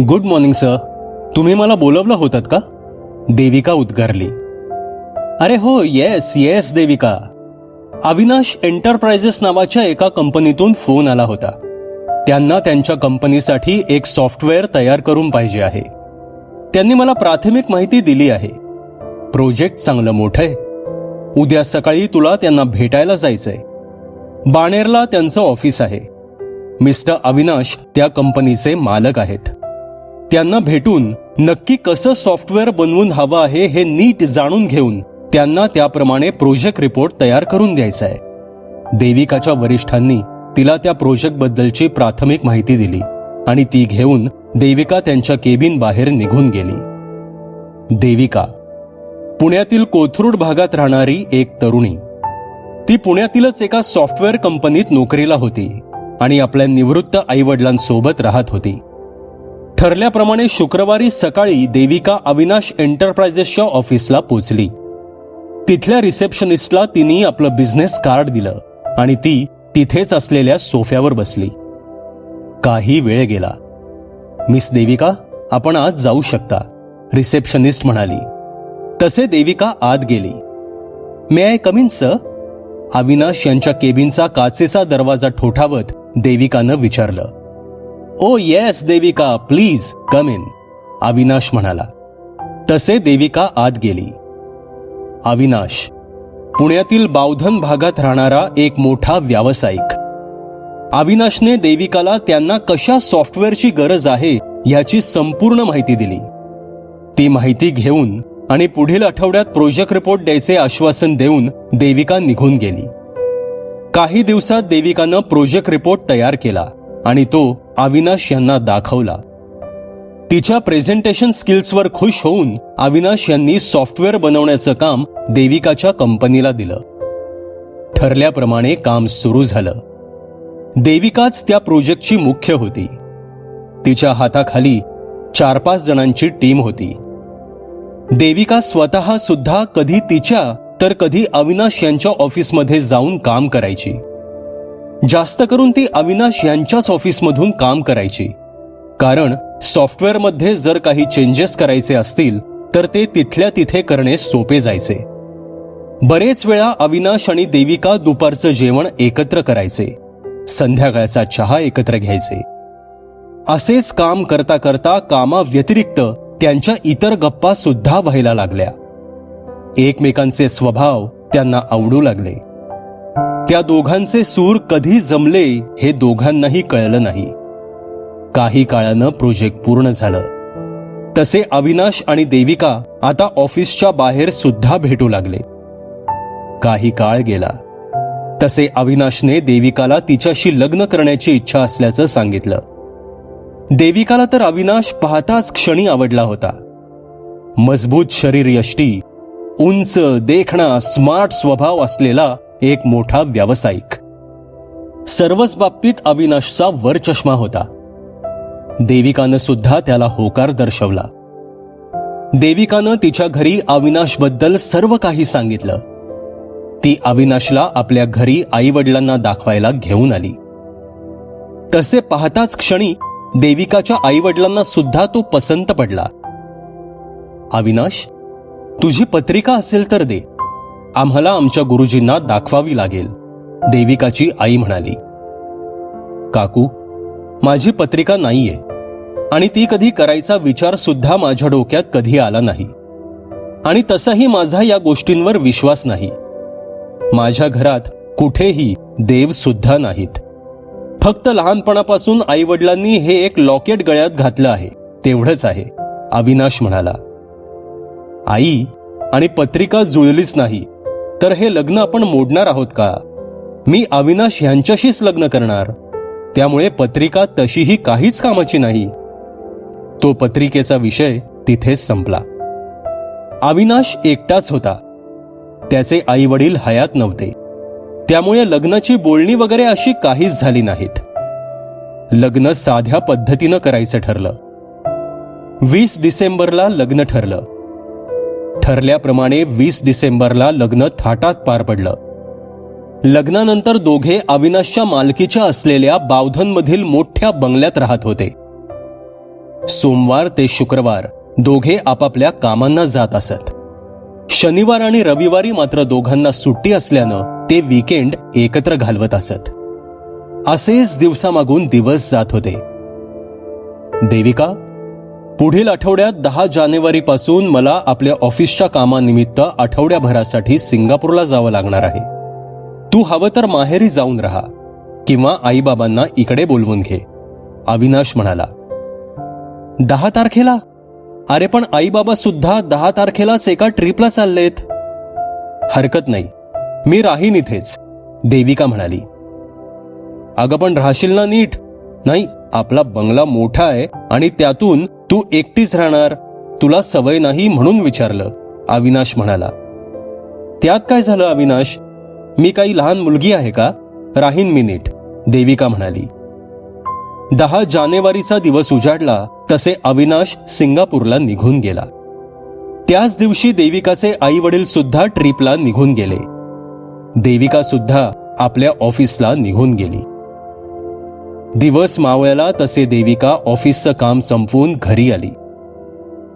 Good morning sir तुम्ही मला बोलवलं होतात का? देविका उद्गारली. अरे हो yes yes Devika. Avinash enterprises नावाच्या एका कंपनीतून फोन आला होता. त्यांना त्यांच्या कंपनीसाठी एक सॉफ्टवेअर तयार करून पाहिजे आहे. त्यांनी मला प्राथमिक माहिती दिली आहे. प्रोजेक्ट चांगलं मोठं आहे. उद्या सकाळी तुला त्यांना भेटायला जायचंय. बाणेरला त्यांचं ऑफिस आहे. मिस्टर अविनाश त्या कंपनीचे मालक आहेत. त्यांना भेटून नक्की कसं सॉफ्टवेअर बनवून हवं आहे हे नीट जाणून घेऊन त्यांना त्याप्रमाणे प्रोजेक्ट रिपोर्ट तयार करून द्यायचा आहे. देविकाच्या वरिष्ठांनी तिला त्या प्रोजेक्ट बद्दलची प्राथमिक माहिती दिली आणि ती घेऊन देविका त्यांच्या केबिन बाहेर निघून गेली. देविका पुण्यातील कोथरूड भागात राहणारी एक तरुणी. ती पुण्यातीलच एका सॉफ्टवेअर कंपनीत नोकरीला होती आणि आपल्या निवृत्त आईवडिलांसोबत राहत होती. ठरल्याप्रमाणे शुक्रवारी सकाळी देविका अविनाश एंटरप्राइजेसच्या ऑफिसला पोचली. तिथल्या रिसेप्शनिस्टला तिने आपलं बिझनेस कार्ड दिलं आणि ती तिथेच असलेल्या सोफ्यावर बसली. काही वेळ गेला. मिस देविका आपण आज जाऊ शकता रिसेप्शनिस्ट म्हणाली. तसे देविका आत गेली. May I come in sir? Avinash यांच्या केबिनचा काचेचा दरवाजा ठोठावत देविकानं विचारलं. ओ yes Devika please come in Avinash म्हणाला. तसे देविका आत गेली. अविनाश पुण्यातील बावधन भागात राहणारा एक मोठा व्यावसायिक. अविनाशने देविकाला त्यांना कशा सॉफ्टवेअरची गरज आहे याची संपूर्ण माहिती दिली. ती माहिती घेऊन आणि पुढील आठवड्यात प्रोजेक्ट रिपोर्ट द्यायचे आश्वासन देऊन देविका निघून गेली. काही दिवसात देविकानं प्रोजेक्ट रिपोर्ट तयार केला. आणि तो अविनाश यांना दाखवला. तिच्या प्रेझेंटेशन स्किल्सवर खुश होऊन अविनाश यांनी सॉफ्टवेअर बनवण्याचं काम देविकाच्या कंपनीला दिलं. ठरल्याप्रमाणे काम सुरू झालं. देविकाच त्या प्रोजेक्टची मुख्य होती. तिच्या हाताखाली चार पाच जणांची टीम होती. देविका स्वतः सुद्धा कधी तिच्या तर कधी अविनाश यांच्या ऑफिसमध्ये जाऊन काम करायची. जास्त करून ती अविनाश यांच्याच ऑफिसमधून काम करायची. कारण सॉफ्टवेअरमध्ये जर काही चेंजेस करायचे असतील तर ते तिथल्या तिथे करणे सोपे जायचे. बरेच वेळा अविनाश आणि देविका दुपारचं जेवण एकत्र करायचे. संध्याकाळचा चहा एकत्र घ्यायचे. असेच काम करता करता कामाव्यतिरिक्त त्यांच्या इतर गप्पा सुद्धा व्हायला लागल्या. एकमेकांचे स्वभाव त्यांना आवडू लागले. त्या दोघांचे सूर कधी जमले हे दोघांनाही कळलं नाही. काही काळानं प्रोजेक्ट पूर्ण झालं. तसे अविनाश आणि देविका आता ऑफिसच्या बाहेर सुद्धा भेटू लागले. काही काळ गेला. तसे अविनाशने देविकाला तिच्याशी लग्न करण्याची इच्छा असल्याचं सांगितलं. देविकाला तर अविनाश पाहताच क्षणी आवडला होता. मजबूत शरीर यष्टी उंच देखणा स्मार्ट स्वभाव असलेला एक मोठा व्यावसायिक. सर्वच बाबतीत अविनाशचा वर चष्मा होता. देविकानं सुद्धा त्याला होकार दर्शवला. देविकानं तिच्या घरी अविनाशबद्दल सर्व काही सांगितलं. ती अविनाशला आपल्या घरी आई वडिलांना दाखवायला घेऊन आली. तसे पाहताच क्षणी देविकाच्या आईवडिलांना सुद्धा तो पसंत पडला. अविनाश तुझी पत्रिका असेल तर दे. आम्हाला आमच्या गुरुजींना दाखवावी लागेल. देविकाची आई म्हणाली काकू माझी पत्रिका नाहीये आणि ती कधी करायचा विचार सुद्धा माझ्या डोक्यात कधी आला नाही. आणि तसाही माझा या गोष्टींवर विश्वास नाही. माझ्या घरात कुठेही देव सुद्धा नाहीत. फक्त लहानपणापासून आई वडिलांनी हे एक लॉकेट गळ्यात घातलं आहे. तेवढंच आहे. अविनाश म्हणाला आई आणि पत्रिका जुळलीच नाही. तर हे लग्न आपण मोडणार आहोत का? मी अविनाश ह्यांच्याशीच लग्न करणार. त्यामुळे पत्रिका तशीही काहीच कामाची नाही. तो पत्रिकेचा विषय तिथेच संपला. अविनाश एकटाच होता. त्याचे आई वडील हयात नव्हते. त्यामुळे लग्नाची बोलणी वगैरे अशी काहीच झाली नाहीत. लग्न साध्या पद्धतीनं करायचं ठरलं. वीस डिसेंबरला लग्न ठरलं. ठरल्याप्रमाणे वीस डिसेंबरला लग्न थाटात पार पडलं. लग्नानंतर दोघे अविनाशच्या मालकीच्या असलेल्या बावधनमधील मोठ्या बंगल्यात राहत होते. सोमवार ते शुक्रवार दोघे आपापल्या कामांना जात असत. शनिवार आणि रविवारी मात्र दोघांना सुट्टी असल्यानं ते वीकेंड एकत्र घालवत असत. असेच दिवसामागून दिवस जात होते. देविका पुढील आठवड्यात दहा जानेवारीपासून मला आपल्या ऑफिसच्या कामानिमित्त आठवड्याभरासाठी सिंगापूरला जावं लागणार आहे. तू हवं तर माहेरी जाऊन राहा किंवा आईबाबांना इकडे बोलवून घे अविनाश म्हणाला. दहा तारखेला? अरे पण आईबाबा सुद्धा दहा तारखेलाच एका ट्रिपला चाललेत. हरकत नाही. मी राहीन इथेच देविका म्हणाली. अगं पण राहशील ना नीट? नाही आपला बंगला मोठा आहे आणि त्यातून तू एकटीच राहणार? तुला सवय नाही म्हणून विचारलं अविनाश म्हणाला. त्यात काय झालं अविनाश? मी काही लहान मुलगी आहे का? राहीन मी नीट देविका म्हणाली. दहा जानेवारीचा दिवस उजाडला तसे अविनाश सिंगापूरला निघून गेला. त्याच दिवशी देविकाचे आई वडील सुद्धा ट्रिपला निघून गेले. देविका सुद्धा आपल्या ऑफिसला निघून गेली. दिवस मावळला तसे देविका ऑफिसचं काम संपवून घरी आली.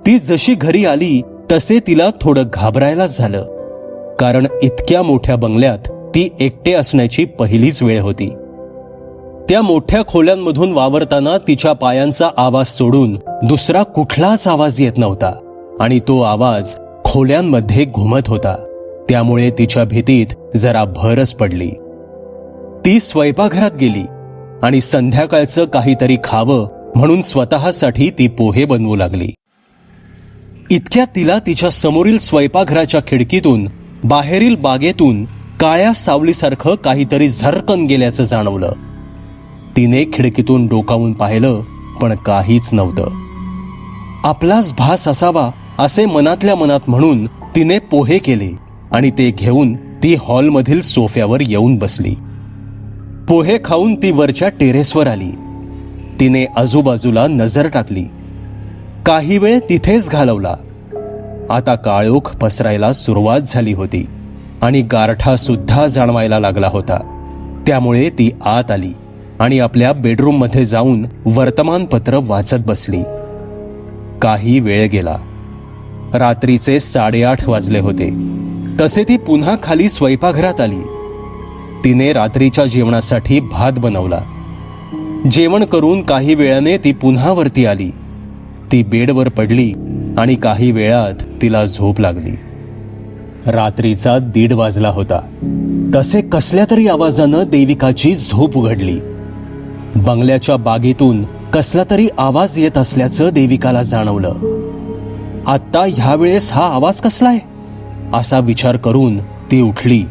ती जशी घरी आली तसे तिला थोडं घाबरायलाच झालं. कारण इतक्या मोठ्या बंगल्यात ती एकटे असण्याची पहिलीच वेळ होती. त्या मोठ्या खोल्यांमधून वावरताना तिच्या पायांचा आवाज सोडून दुसरा कुठलाच आवाज येत नव्हता आणि तो आवाज खोल्यांमध्ये घुमत होता. त्यामुळे तिच्या भीतीत जरा भरच पडली. ती स्वयंपाकघरात गेली. आणि संध्याकाळचं काहीतरी खावं म्हणून स्वतःसाठी ती पोहे बनवू लागली. इतक्या तिला तिच्या समोरील स्वयंपाकघराच्या खिडकीतून बाहेरील बागेतून काळ्या सावलीसारखं काहीतरी झरकन गेल्याचं जाणवलं. तिने खिडकीतून डोकावून पाहिलं पण काहीच नव्हतं. आपलाच भास असावा असे मनातल्या मनात म्हणून तिने पोहे केले आणि ते घेऊन ती हॉलमधील सोफ्यावर येऊन बसली. पोहे खाऊन ती वरच्या टेरेसवर आली. तिने आजूबाजूला नजर टाकली. काही वेळ तिथेच घालवला. आता काळोख पसरायला सुरुवात झाली होती आणि गारठा सुद्धा जाणवायला लागला होता. त्यामुळे ती आत आली आणि आपल्या बेडरूममध्ये जाऊन वर्तमानपत्र वाचत बसली. काही वेळ गेला. रात्रीचे साडेआठ वाजले होते. तसे ती पुन्हा खाली स्वयंपाकघरात आली. तिने रात्रीच्या जेवणासाठी भात बनवला. जेवण करून काही वेळाने ती पुन्हा वरती आली. ती बेडवर पडली आणि काही वेळात तिला झोप लागली. रात्रीचा दीड वाजला होता. तसे कसल्या तरी आवाजानं देविकाची झोप उघडली. बंगल्याच्या बागेतून कसला तरी आवाज येत असल्याचं देविकाला जाणवलं. आत्ता ह्यावेळेस हा आवाज कसलाय असा विचार करून ती उठली.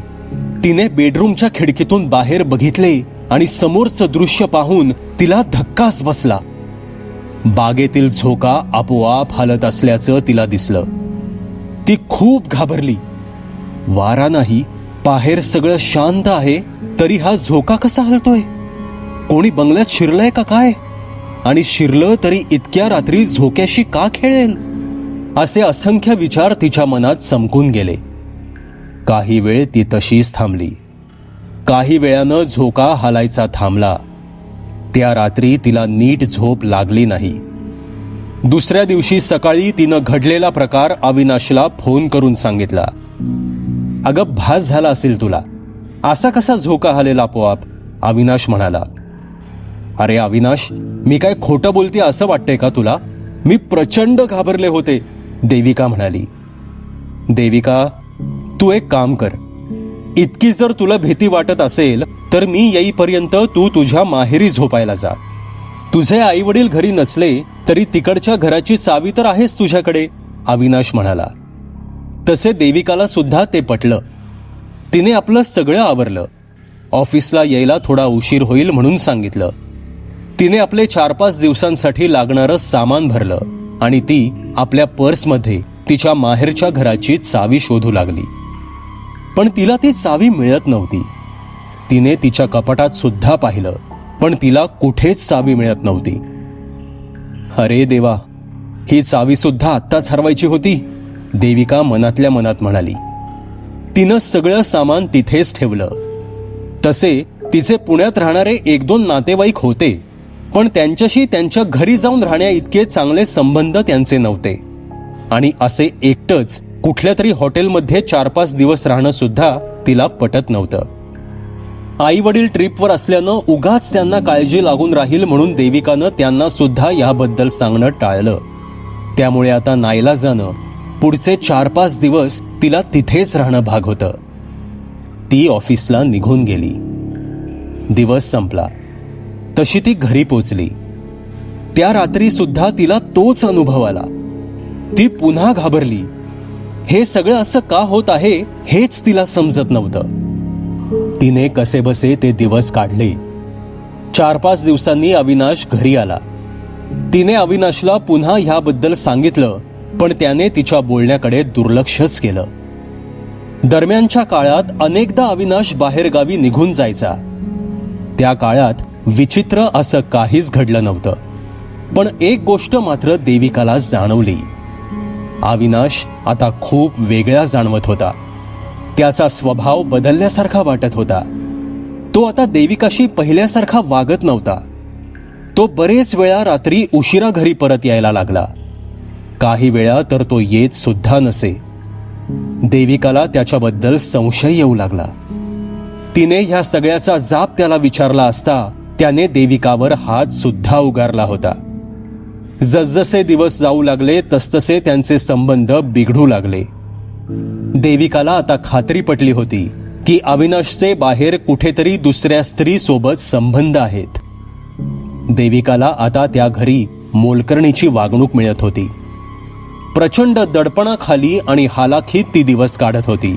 तिने बेडरूमच्या खिडकीतून बाहेर बघितले आणि समोरचं दृश्य पाहून तिला धक्काच बसला. बागेतील झोका आपोआप हालत असल्याचं तिला दिसलं. ती खूप घाबरली. वारा नाही बाहेर सगळं शांत आहे तरी हा झोका कसा हलतोय? कोणी बंगल्यात शिरलंय का काय? आणि शिरलं तरी इतक्या रात्री झोक्याशी का खेळेल? असे असंख्य विचार तिच्या मनात चमकून गेले. काही वेळ ती तशीच थांबली. काही वेळानं झोका हालायचा थांबला. त्या रात्री तिला नीट झोप लागली नाही. दुसऱ्या दिवशी सकाळी तिनं घडलेला प्रकार अविनाशला फोन करून सांगितला. अगं भास झाला असेल तुला. असा कसा झोका हालेला आपोआप? अविनाश म्हणाला. अरे अविनाश मी काय खोटं बोलते असं वाटतंय का तुला? मी प्रचंड घाबरले होते देविका म्हणाली. देविका तू एक काम कर. इतकी जर तुला भीती वाटत असेल तर मी येईपर्यंत तू तुझ्या माहेरी झोपायला जा. तुझे आई वडील घरी नसले तरी तिकडच्या घराची चावी तर आहेच तुझ्याकडे अविनाश म्हणाला. तसे देविकाला सुद्धा ते पटलं. तिने आपलं सगळं आवरलं. ऑफिसला यायला थोडा उशीर होईल म्हणून सांगितलं. तिने आपले चार पाच दिवसांसाठी लागणारं सामान भरलं आणि ती आपल्या पर्समध्ये तिच्या माहेरच्या घराची चावी शोधू लागली. पण तिला ती चावी मिळत नव्हती. तिने तिच्या कपाटात सुद्धा पाहिलं पण तिला कुठेच चावी मिळत नव्हती. अरे देवा ही चावी सुद्धा आत्ताच हरवायची होती देविका मनातल्या मनात म्हणाली. तिनं सगळं सामान तिथेच ठेवलं. तसे तिचे पुण्यात राहणारे एक दोन नातेवाईक होते पण त्यांच्याशी त्यांच्या घरी जाऊन राहण्या इतके चांगले संबंध त्यांचे नव्हते. आणि असे एकटंच कुठल्या तरी हॉटेलमध्ये चार पाच दिवस राहणं सुद्धा तिला पटत नव्हतं. आई वडील ट्रिपवर असल्यानं उगाच त्यांना काळजी लागून राहील म्हणून देविकानं त्यांना सुद्धा याबद्दल सांगणं टाळलं. त्यामुळे आता नाईलाजानं पुढचे चार पाच दिवस तिला तिथेच राहणं भाग होतं. ती ऑफिसला निघून गेली. दिवस संपला. तशी ती घरी पोचली. त्या रात्री सुद्धा तिला तोच अनुभव आला. ती पुन्हा घाबरली. हे सगळं असं का होत आहे हेच तिला समजत नव्हतं. तिने कसेबसे ते दिवस काढले. चार पाच दिवसांनी अविनाश घरी आला. तिने अविनाशला पुन्हा ह्याबद्दल सांगितलं पण त्याने तिच्या बोलण्याकडे दुर्लक्षच केलं. दरम्यानच्या काळात अनेकदा अविनाश बाहेरगावी निघून जायचा. त्या काळात विचित्र असं काहीच घडलं नव्हतं. पण एक गोष्ट मात्र देविकाला जाणवली. अविनाश आता खूप वेगळा जाणवत होता. त्याचा स्वभाव बदलल्यासारखा वाटत होता. तो आता देविकाशी पहिल्यासारखा वागत नव्हता. तो बरेच वेळा रात्री उशिरा घरी परत यायला लागला. काही वेळा तर तो येत सुद्धा नसे. देविकाला त्याच्याबद्दल संशय येऊ लागला. तिने ह्या सगळ्याचा जाप त्याला विचारला असता त्याने देविकावर हात सुद्धा उगारला होता. जसजसे दिवस जाऊ लागले तसतसे त्यांचे संबंध बिघडू लागले. देविकाला आता खात्री पटली होती की अविनाशचे बाहेर कुठेतरी दुसऱ्या स्त्रीसोबत संबंध आहेत. देविकाला आता त्या घरी मोलकर्णीची वागणूक मिळत होती. प्रचंड दडपणाखाली आणि हालाखीत ती दिवस काढत होती.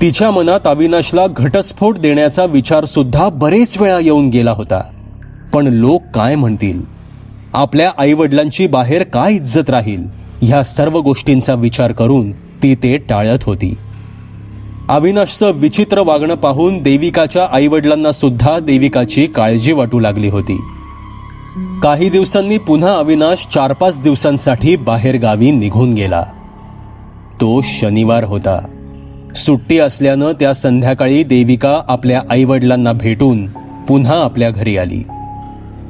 तिच्या मनात अविनाशला घटस्फोट देण्याचा विचार सुद्धा बरेच वेळा येऊन गेला होता. पण लोक काय म्हणतील? आपल्या आईवडिलांची बाहेर काय इज्जत राहील? ह्या सर्व गोष्टींचा विचार करून ती ते टाळत होती. अविनाशचं विचित्र वागणं पाहून देविकाच्या आईवडिलांना सुद्धा देविकाची काळजी वाटू लागली होती. काही दिवसांनी पुन्हा अविनाश चार पाच दिवसांसाठी बाहेर गावी निघून गेला. तो शनिवार होता. सुट्टी असल्यानं त्या संध्याकाळी देविका आपल्या आईवडिलांना भेटून पुन्हा आपल्या घरी आली.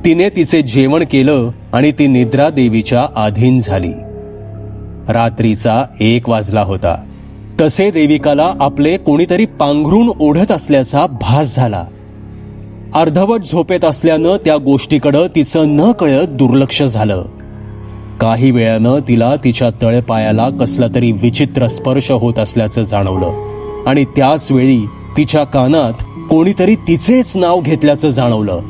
तिने तिचे जेवण केलं आणि ती निद्रा देवीच्या अधीन झाली. रात्रीचा एक वाजला होता. तसे देविकाला आपले कोणीतरी पांघरून ओढत असल्याचा भास झाला. अर्धवट झोपेत असल्यानं त्या गोष्टीकडं तिचं न कळत दुर्लक्ष झालं. काही वेळानं तिला तिच्या तळपायाला कसला तरी विचित्र स्पर्श होत असल्याचं जाणवलं आणि त्याच वेळी तिच्या कानात कोणीतरी तिचेच नाव घेतल्याचं जाणवलं.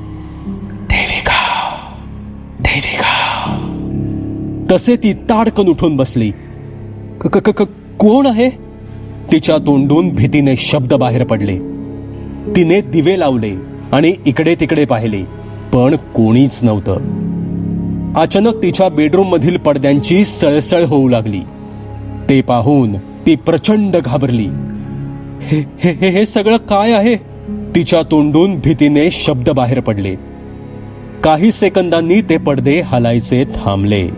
तसे ती ताडकन उठून बसली. "क- क- क- कोण आहे? तिच्या तोंडून भीतीने शब्द बाहेर पडले. तिने दिवे लावले आणि इकडे तिकडे पाहिले पण कोणीच नव्हतं. अचानक तिच्या बेडरूम मधील पडद्यांची सळसळ होऊ लागली. ते पाहून ती प्रचंड घाबरली. हे हे- हे सगळं काय आहे? तिच्या तोंडून भीतीने शब्द बाहेर पडले. काही सेकंदांनी ते पडदे हलायचे थांबले.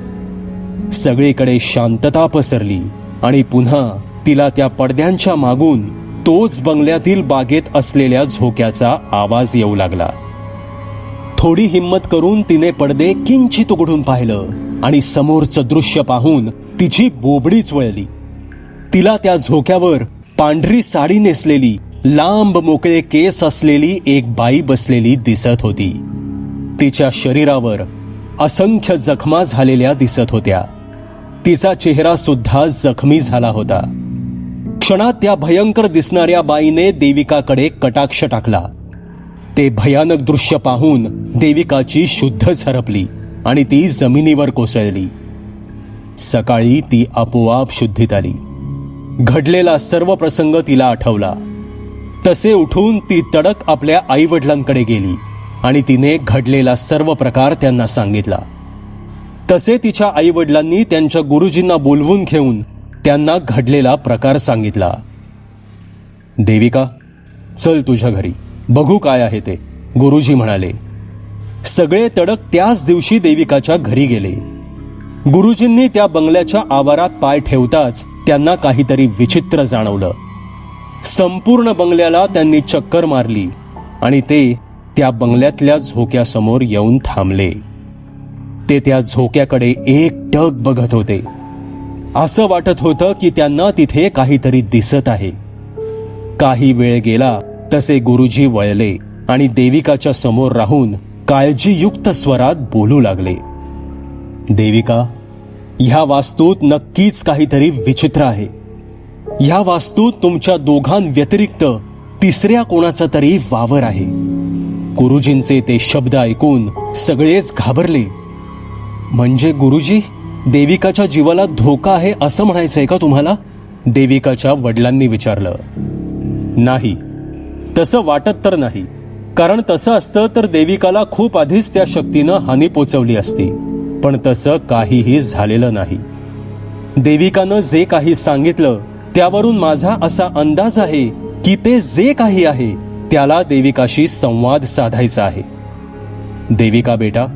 सगळीकडे शांतता पसरली आणि पुन्हा तिला त्या पडद्यांच्या मागून तोच बंगल्यातील बागेत असलेल्या झोक्याचा आवाज येऊ लागला. थोडी हिंमत करून तिने पडदे किंचित उघडून पाहिलं आणि समोरचं दृश्य पाहून तिची बोबडीच वळली. तिला त्या झोक्यावर पांढरी साडी नेसलेली लांब मोकळे केस असलेली एक बाई बसलेली दिसत होती. तिच्या शरीरावर असंख्य जखमा झालेल्या दिसत होत्या. तिचा चेहरा सुद्धा जखमी झाला होता. क्षणात त्या भयंकर दिसणाऱ्या बाईने देविकाकडे कटाक्ष टाकला. ते भयानक दृश्य पाहून देविकाची शुद्ध झरपली आणि ती जमिनीवर कोसळली. सकाळी ती आपोआप शुद्धीत आली. घडलेला सर्व प्रसंग तिला आठवला. तसे उठून ती तडक आपल्या आईवडिलांकडे गेली. आणि तिने घडलेला सर्व प्रकार त्यांना सांगितला. तसे तिच्या आईवडिलांनी त्यांच्या गुरुजींना बोलवून घेऊन त्यांना घडलेला प्रकार सांगितला. देविका चल तुझ्या घरी. बघू काय आहे ते गुरुजी म्हणाले. सगळे तडक त्याच दिवशी देविकाच्या घरी गेले. गुरुजींनी त्या बंगल्याच्या आवारात पाय ठेवताच त्यांना काहीतरी विचित्र जाणवलं. संपूर्ण बंगल्याला त्यांनी चक्कर मारली आणि ते त्या बंगल्यातल्या झोक्यासमोर येऊन थांबले. ते त्या झोक्याकडे एक टक बघत होते. असं वाटत होतं की त्यांना तिथे काहीतरी दिसत आहे. काही वेळ गेला तसे गुरुजी वळले आणि देविकाच्या समोर राहून काळजीयुक्त स्वरात बोलू लागले. देविका ह्या वास्तूत नक्कीच काहीतरी विचित्र आहे. ह्या वास्तूत तुमच्या दोघांव्यतिरिक्त तिसऱ्या कोणाचा तरी वावर आहे. गुरुजींचे ते शब्द ऐकून सगळेच घाबरले. म्हणजे गुरुजी देविकाच्या जीवाला धोका आहे असं म्हणायचं आहे का तुम्हाला? देविकाच्या वडिलांनी विचारलं. नाही तसं वाटत तर नाही. कारण तसं असतं तर देविकाला खूप आधीच त्या शक्तीनं हानी पोचवली असती. पण तसं काहीही झालेलं नाही. देविकानं जे काही सांगितलं त्यावरून माझा असा अंदाज आहे की ते जे काही आहे त्याला देविकाशी संवाद साधायचा आहे. देविका बेटा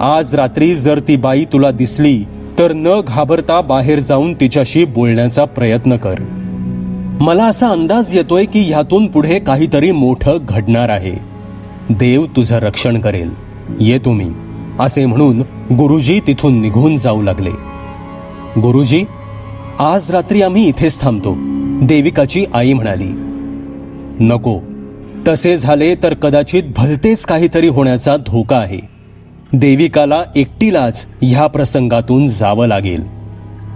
आज रात्री जर ती बाई तुला दिसली तर न घाबरता बाहेर जाऊन तिच्याशी बोलण्याचा प्रयत्न कर. मला असा अंदाज येतोय की ह्यातून पुढे काहीतरी मोठं घडणार आहे. देव तुझं रक्षण करेल. ये तुम्ही. असे म्हणून गुरुजी तिथून निघून जाऊ लागले. गुरुजी आज रात्री आम्ही इथेच थांबतो देविकाची आई म्हणाली. नको तसे झाले तर कदाचित भलतेच काहीतरी होण्याचा धोका आहे. देविकाला एकटीलाच ह्या प्रसंगातून जावं लागेल.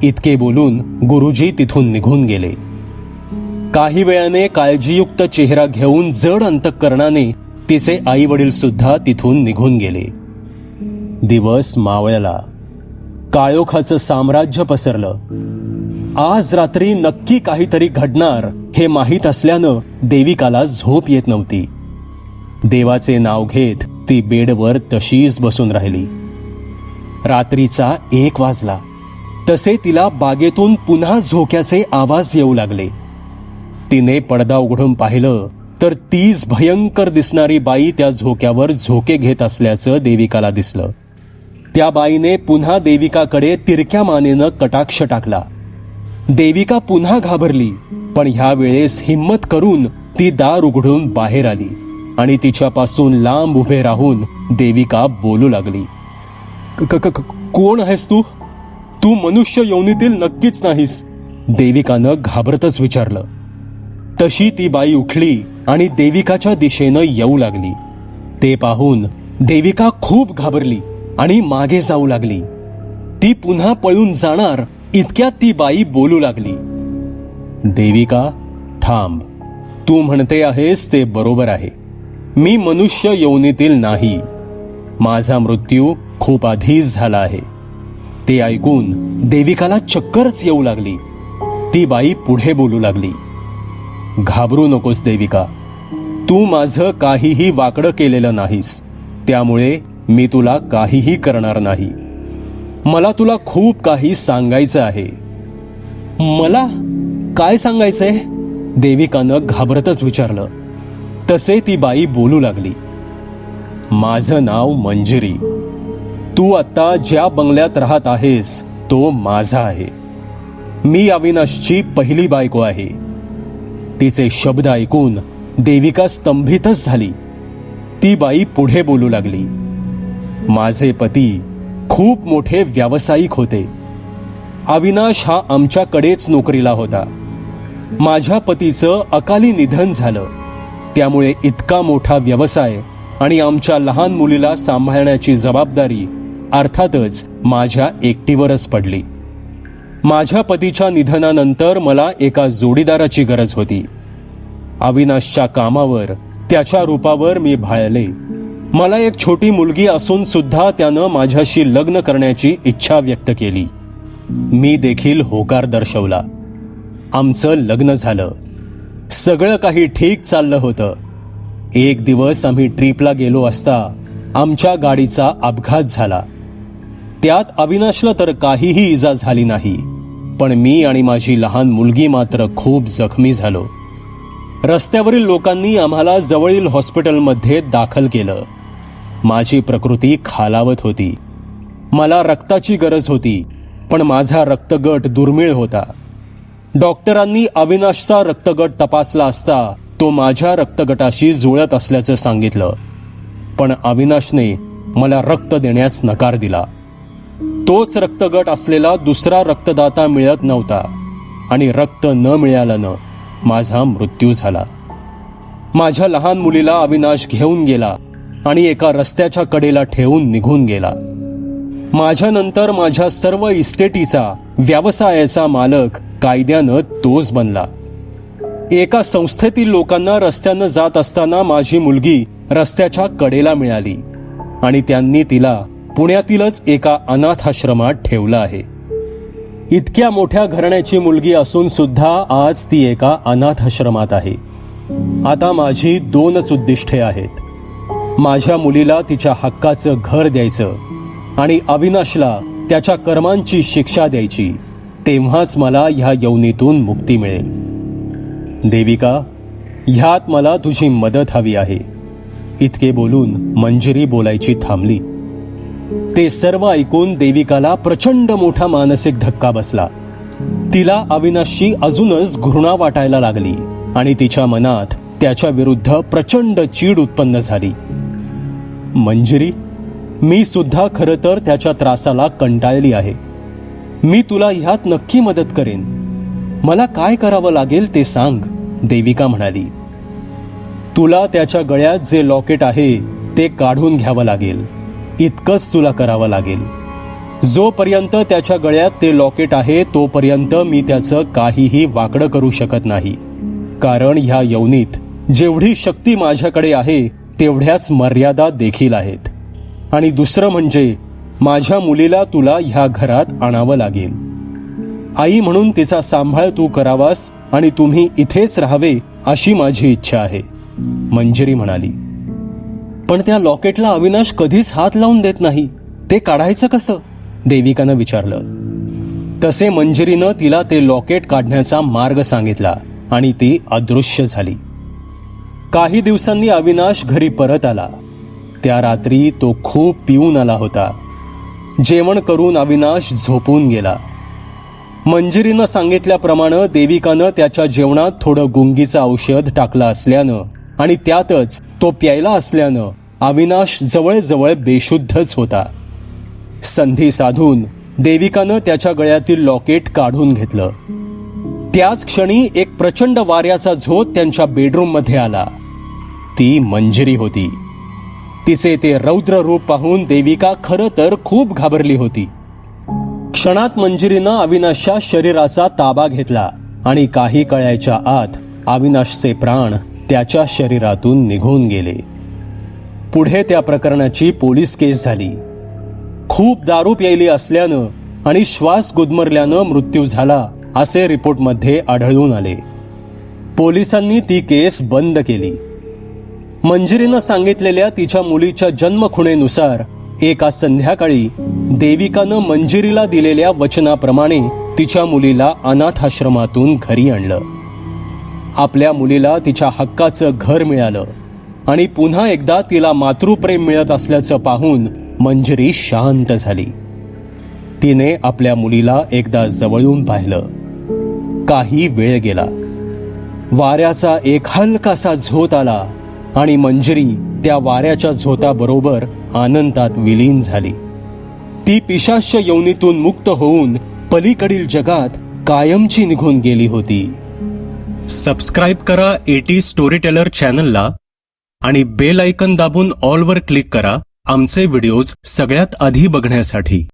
इतके बोलून गुरुजी तिथून निघून गेले. काही वेळाने काळजीयुक्त चेहरा घेऊन जड अंतःकरणाने तिचे आई वडील सुद्धा तिथून निघून गेले. दिवस मावळला. काळोखाचं साम्राज्य पसरलं. आज रात्री नक्की काहीतरी घडणार हे माहीत असल्यानं देविकाला झोप येत नव्हती. देवाचे नाव घेत ती बेडवर तशीच बसून राहिली. रात्रीचा एक वाजला. तसे तिला बागेतून पुन्हा झोक्याचे आवाज येऊ लागले. तिने पडदा उघडून पाहिलं तर तीच भयंकर दिसणारी बाई त्या झोक्यावर झोके घेत असल्याचं देविकाला दिसलं. त्या बाईने पुन्हा देविकाकडे तिरक्या मानेनं कटाक्ष टाकला. देविका पुन्हा घाबरली पण ह्या वेळेस हिंमत करून ती दार उघडून बाहेर आली आणि तिच्यापासून लांब उभे राहून देविका बोलू लागली. क- क- कोण आहेस तू? तू मनुष्य योनीतील नक्कीच नाहीस देविकानं घाबरतच विचारलं. तशी ती बाई उठली आणि देविकाच्या दिशेनं येऊ लागली. ते पाहून देविका खूप घाबरली आणि मागे जाऊ लागली. ती पुन्हा पळून जाणार इतक्यात ती बाई बोलू लागली. देविका थांब. तू म्हणते आहेस ते बरोबर आहे. मी मनुष्य योनीतील नाही. माझा मृत्यू खूप आधीच झाला आहे. ते ऐकून देविकाला चक्करच येऊ लागली. ती बाई पुढे बोलू लागली. घाबरू नकोस देविका. तू माझं काहीही वाकडं केलेलं नाहीस. त्यामुळे मी तुला काहीही करणार नाही. मला तुला खूप काही सांगायचं आहे. मला काय सांगायचंय? देविकानं घाबरतच विचारलं. तसे ती बाई बोलू लागली. माझं नाव मंजिरी. तू आत्ता ज्या बंगल्यात राहत आहेस तो माझा आहे. मी अविनाशची पहिली बायको आहे. तिचे शब्द ऐकून देविका स्तंभितच झाली. ती बाई पुढे बोलू लागली. माझे पती खूप मोठे व्यावसायिक होते. अविनाश हा आमच्याकडेच नोकरीला होता. माझ्या पतीचं अकाली निधन झालं. त्यामुळे इतका मोठा व्यवसाय आणि आमच्या लहान मुलीला सांभाळण्याची जबाबदारी अर्थातच माझ्या एकटीवरच पडली. माझ्या पतीच्या निधनानंतर मला एका जोडीदाराची गरज होती. अविनाशच्या कामावर त्याच्या रूपावर मी भाळले. मला एक छोटी मुलगी असून सुद्धा त्यानं माझ्याशी लग्न करण्याची इच्छा व्यक्त केली. मी देखील होकार दर्शवला. आमचं लग्न झालं. सगळं काही ठीक चाललं होतं. एक दिवस आम्ही ट्रीपला गेलो असता आमच्या गाडीचा अपघात झाला. त्यात अविनाशला तर काहीही इजा झाली नाही पण मी आणि माझी लहान मुलगी मात्र खूप जखमी झालो. रस्त्यावरील लोकांनी आम्हाला जवळील हॉस्पिटलमध्ये दाखल केलं. माझी प्रकृती खालावत होती. मला रक्ताची गरज होती पण माझा रक्तगट दुर्मिळ होता. डॉक्टरांनी अविनाशचा रक्तगट तपासला असता तो माझ्या रक्तगटाशी जुळत असल्याचं सांगितलं. पण अविनाशने मला रक्त देण्यास नकार दिला. तोच रक्तगट असलेला दुसरा रक्तदाता मिळत नव्हता आणि रक्त न मिळाल्यानं माझा मृत्यू झाला. माझ्या लहान मुलीला अविनाश घेऊन गेला. आणि एका रस्त्याच्या कडेला ठेवून निघून गेला. माझ्यानंतर माझ्या सर्व इस्टेटीचा व्यवसायाचा मालक कायद्यानं तोच बनला. एका संस्थेतील लोकांना रस्त्यानं जात असताना माझी मुलगी रस्त्याच्या कडेला मिळाली आणि त्यांनी तिला पुण्यातीलच एका अनाथाश्रमात ठेवलं आहे. इतक्या मोठ्या घराण्याची मुलगी असून सुद्धा आज ती एका अनाथाश्रमात आहे. आता माझी दोनच उद्दिष्टे आहेत. माझ्या मुलीला तिच्या हक्काचं घर द्यायचं आणि अविनाशला त्याच्या कर्मांची शिक्षा द्यायची तेव्हाच मला ह्या यवनीतून मुक्ती मिळेल. देविका ह्यात मला तुझी मदत हवी आहे. इतके बोलून मंजिरी बोलायची थांबली. ते सर्व ऐकून देविकाला प्रचंड मोठा मानसिक धक्का बसला. तिला अविनाशची अजूनच घृणा वाटायला लागली आणि तिच्या मनात त्याच्या विरुद्ध प्रचंड चीड उत्पन्न झाली. मंजिरी मी सुद्धा खरं तर त्याच्या त्रासाला कंटाळली आहे. मी तुला ह्यात नक्की मदत करेन. मला काय करावं लागेल ते सांग देविका म्हणाली. तुला त्याच्या गळ्यात जे लॉकेट आहे ते काढून घ्यावं लागेल. इतकंच तुला करावं लागेल. जोपर्यंत त्याच्या गळ्यात ते लॉकेट आहे तोपर्यंत मी त्याचं काहीही वाकडं करू शकत नाही. कारण ह्या यवनीत जेवढी शक्ती माझ्याकडे आहे तेवढ्याच मर्यादा देखील आहेत. आणि दुसरं म्हणजे माझ्या मुलीला तुला ह्या घरात आणावं लागेल. आई म्हणून तिचा सांभाळ तू करावास आणि तुम्ही इथेच राहावे अशी माझी इच्छा आहे मंजिरी म्हणाली. पण त्या लॉकेटला अविनाश कधीच हात लावून देत नाही. ते काढायचं कसं? देविकानं विचारलं. तसे मंजिरीनं तिला ते लॉकेट काढण्याचा मार्ग सांगितला आणि ती अदृश्य झाली. काही दिवसांनी अविनाश घरी परत आला. त्या रात्री तो खूप पिऊन आला होता. जेवण करून अविनाश झोपून गेला. मंजिरीनं सांगितल्याप्रमाणे देविकानं त्याच्या जेवणात थोडं गुंगीचं औषध टाकलं असल्यानं आणि त्यातच तो प्यायला असल्यानं अविनाश जवळजवळ बेशुद्धच होता. संधी साधून देविकानं त्याच्या गळ्यातील लॉकेट काढून घेतलं. त्याच क्षणी एक प्रचंड वाऱ्याचा झोत त्यांच्या बेडरूममध्ये आला. ती मंजिरी होती. तिचे ते रौद्र रूप पाहून देविका खरं तर खूप घाबरली होती. क्षणात मंजिरीनं अविनाशच्या शरीराचा ताबा घेतला आणि काही कळायच्या आत अविनाशचे प्राण त्याच्या शरीरातून निघून गेले. पुढे त्या प्रकरणाची पोलीस केस झाली. खूप दारू प्यायली असल्यानं आणि श्वास गुदमरल्यानं मृत्यू झाला असे रिपोर्टमध्ये आढळून आले. पोलिसांनी ती केस बंद केली. मंजिरीनं सांगितलेल्या तिच्या मुलीच्या जन्मखुणेनुसार एका संध्याकाळी देविकानं मंजिरीला दिलेल्या वचनाप्रमाणे तिच्या मुलीला अनाथाश्रमातून घरी आणलं. आपल्या मुलीला तिच्या हक्काचं घर मिळालं आणि पुन्हा एकदा तिला मातृप्रेम मिळत असल्याचं पाहून मंजिरी शांत झाली. तिने आपल्या मुलीला एकदा जवळून पाहिलं. काही वेळ गेला. वाऱ्याचा एक हलकासा झोत आला. आणि मंजरी त्या वाऱ्याच्या झोताबरोबर आनंदात विलीन झाली. ती पिशाश्य यवनीतून मुक्त होऊन पलीकडील जगात कायमची निघून गेली होती. सबस्क्राईब करा एटी स्टोरी टेलर चॅनलला आणि बेल ऐकन दाबून ऑलवर क्लिक करा. आमचे व्हिडिओज सगळ्यात आधी बघण्यासाठी.